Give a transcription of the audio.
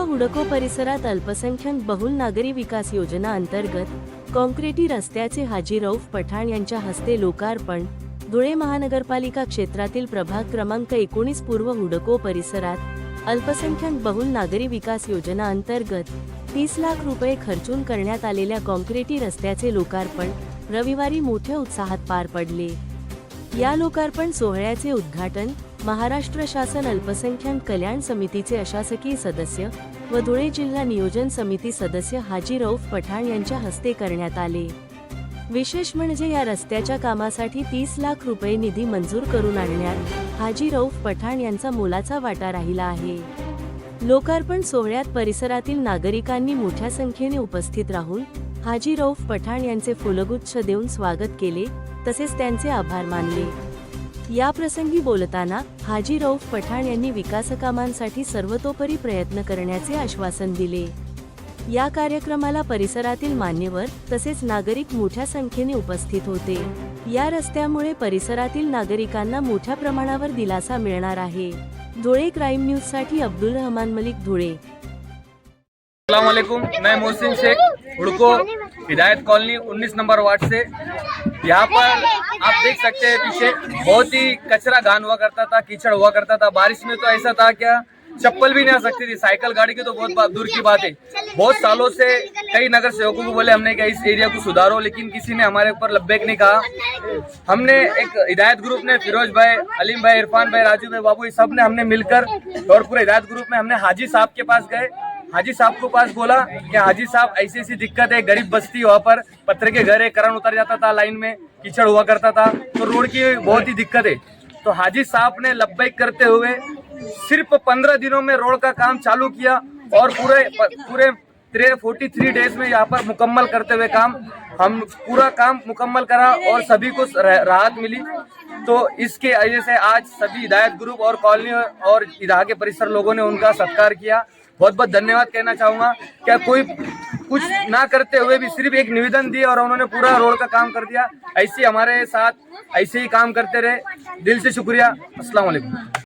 हुडको परिसरात अल्पसंख्याक बहुल नागरी विकास योजना अंतर्गत कॉन्क्रिटी रस्त्याचे हाजी रौफ पठाण यांच्या हस्ते लोकार्पण. धुळे महानगरपालिका क्षेत्रातील प्रभाग क्रमांक एकोणीस पूर्व हुडको परिसरात अल्पसंख्याक बहुल नागरी विकास योजना अंतर्गत तीस लाख रुपये खर्चून करण्यात आलेल्या कॉन्क्रिटी रस्त्याचे लोकार्पण रविवारी मोठ्या उत्साहात पार पडले. या लोकार्पण सोहळ्याचे उद्घाटन महाराष्ट्र शासन अल्पसंख्याक कल्याण समितीचे अशासकीय सदस्य व धुळे जिल्हा नियोजन समिती सदस्य हाजी रौफ पठाण यांच्या हस्ते करण्यात आले. विशेष म्हणजे या रस्त्याच्या कामासाठी तीस लाख रुपये निधी मंजूर करून आणण्यात हाजी रौफ पठाण यांचा मोलाचा वाटा राहिला आहे. लोकार्पण सोहळ्यात परिसरातील नागरिकांनी मोठ्या संख्येने उपस्थित राहून हाजी रौफ पठाण यांचे फुलगुच्छ देऊन स्वागत केले तसेच त्यांचे आभार मानले. या प्रसंगी बोलताना हाजी रौफ पठाण यांनी विकासकामांसाठी सर्वतोपरी प्रयत्न करण्याचे आश्वासन दिले. या कार्यक्रमाला परिसरातील मान्यवर तसेच नागरिक मोठ्या संख्येने उपस्थित होते. या रस्त्यामुळे परिसरातील नागरिकांना मोठ्या प्रमाणावर दिलासा मिळणार आहे. धुळे क्राईम न्यूजसाठी अब्दुल रहमान मलिक धुळे. मैं Mohsin Shaikh Hudco Hidayat colony 19 number ward से। यहाँ पर आप देख सकते हैं पीछे बहुत ही कचरा गान हुआ करता था, कीचड़ हुआ करता था। बारिश में तो ऐसा था क्या? चप्पल भी नहीं आ सकती थी। साइकिल, गाड़ी की तो बहुत दूर की बात है। बहुत सालों से कई नगर सेवकों को बोले हमने क्या इस एरिया को सुधारो, लेकिन किसी ने हमारे ऊपर लब्बेक नहीं कहा। हमने एक हिदायत ग्रुप ने फिरोज भाई, अलीम भाई, इरफान भाई, राजू भाई, बाबू सबने हमने मिलकर और पूरे हिदायत ग्रुप में हमने हाजी साहब के पास गए। हाजी साहब को पास बोला कि हाजी साहब, ऐसी ऐसी दिक्कत है, गरीब बस्ती वहाँ पर, पत्थर के घर है करंट उतर जाता था लाइन में, कीचड़ हुआ करता था तो रोड की बहुत ही दिक्कत है। तो हाजी साहब ने लब्बैक करते हुए सिर्फ़ पंद्रह दिनों में रोड का काम चालू किया और पूरे पूरे फोर्टी थ्री डेज़ में यहाँ पर मुकम्मल करते हुए काम, हम पूरा काम मुकम्मल करा और सभी को राहत मिली। तो इसके वजह से आज सभी हिदायत ग्रुप और कॉलोनी और इधर के परिसर लोगों ने उनका सत्कार किया। बहुत बहुत धन्यवाद कहना चाहूँगा। क्या कोई कुछ ना करते हुए भी सिर्फ़ एक निवेदन दिए और उन्होंने पूरा रोड का काम कर दिया, ऐसे हमारे साथ ऐसे ही काम करते रहे। दिल से शुक्रिया। वालेकुम